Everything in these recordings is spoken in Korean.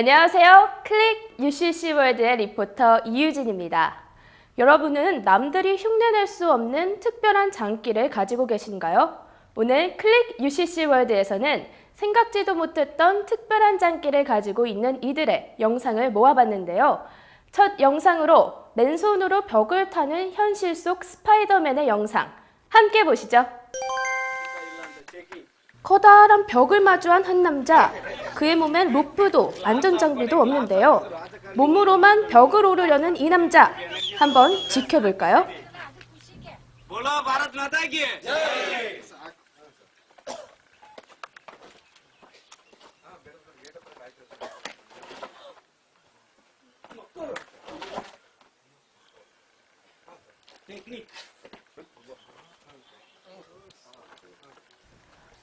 안녕하세요. 클릭 UCC 월드의 리포터 이유진입니다. 여러분은 남들이 흉내낼 수 없는 특별한 장기를 가지고 계신가요? 오늘 클릭 UCC 월드에서는 생각지도 못했던 특별한 장기를 가지고 있는 이들의 영상을 모아봤는데요. 첫 영상으로 맨손으로 벽을 타는 현실 속 스파이더맨의 영상 함께 보시죠. 커다란 벽을 마주한 한 남자. 그의 몸엔 로프도 안전장비도 없는데요. 몸으로만 벽을 오르려는 이 남자. 한번 지켜볼까요?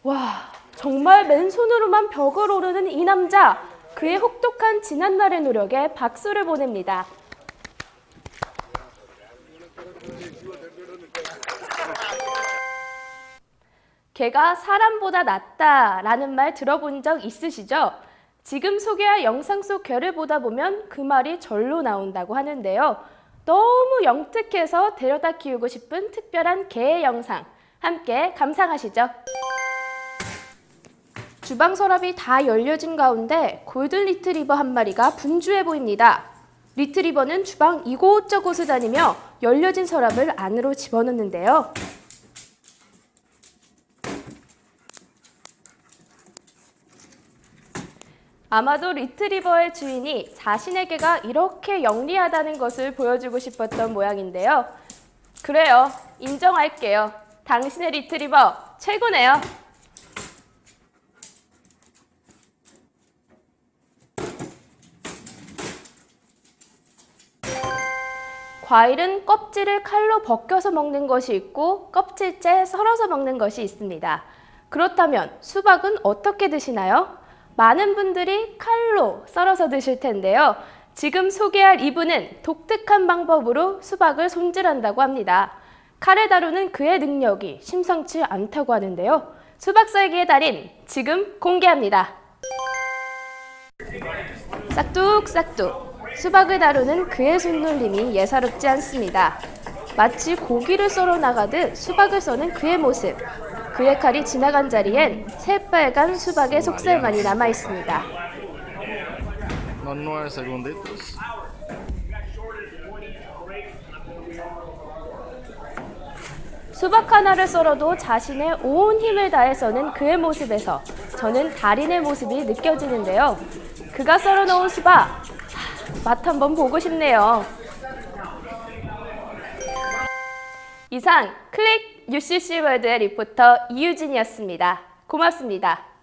와, 정말 맨손으로만 벽을 오르는 이 남자. 그의 혹독한 지난날의 노력에 박수를 보냅니다. 개가 사람보다 낫다라는 말 들어본 적 있으시죠? 지금 소개할 영상 속 개를 보다 보면 그 말이 절로 나온다고 하는데요. 너무 영특해서 데려다 키우고 싶은 특별한 개의 영상 함께 감상하시죠. 주방 서랍이 다 열려진 가운데 골든 리트리버 한 마리가 분주해 보입니다. 리트리버는 주방 이곳저곳을 다니며 열려진 서랍을 안으로 집어넣는데요. 아마도 리트리버의 주인이 자신에게가 이렇게 영리하다는 것을 보여주고 싶었던 모양인데요. 그래요. 인정할게요. 당신의 리트리버 최고네요. 과일은 껍질을 칼로 벗겨서 먹는 것이 있고 껍질째 썰어서 먹는 것이 있습니다. 그렇다면 수박은 어떻게 드시나요? 많은 분들이 칼로 썰어서 드실 텐데요. 지금 소개할 이분은 독특한 방법으로 수박을 손질한다고 합니다. 칼을 다루는 그의 능력이 심상치 않다고 하는데요. 수박 썰기의 달인 지금 공개합니다. 싹둑싹둑 수박을 다루는 그의 손놀림이 예사롭지 않습니다. 마치 고기를 썰어 나가듯 수박을 써는 그의 모습. 그의 칼이 지나간 자리엔 새빨간 수박의 속살만이 남아 있습니다. Unos 9 segunditos. 수박 하나를 썰어도 자신의 온 힘을 다해 써는 그의 모습에서 저는 달인의 모습이 느껴지는데요. 그가 썰어 놓은 수박 하, 맛 한번 보고 싶네요. 이상 클릭 UCC 월드의 리포터 이유진이었습니다. 고맙습니다.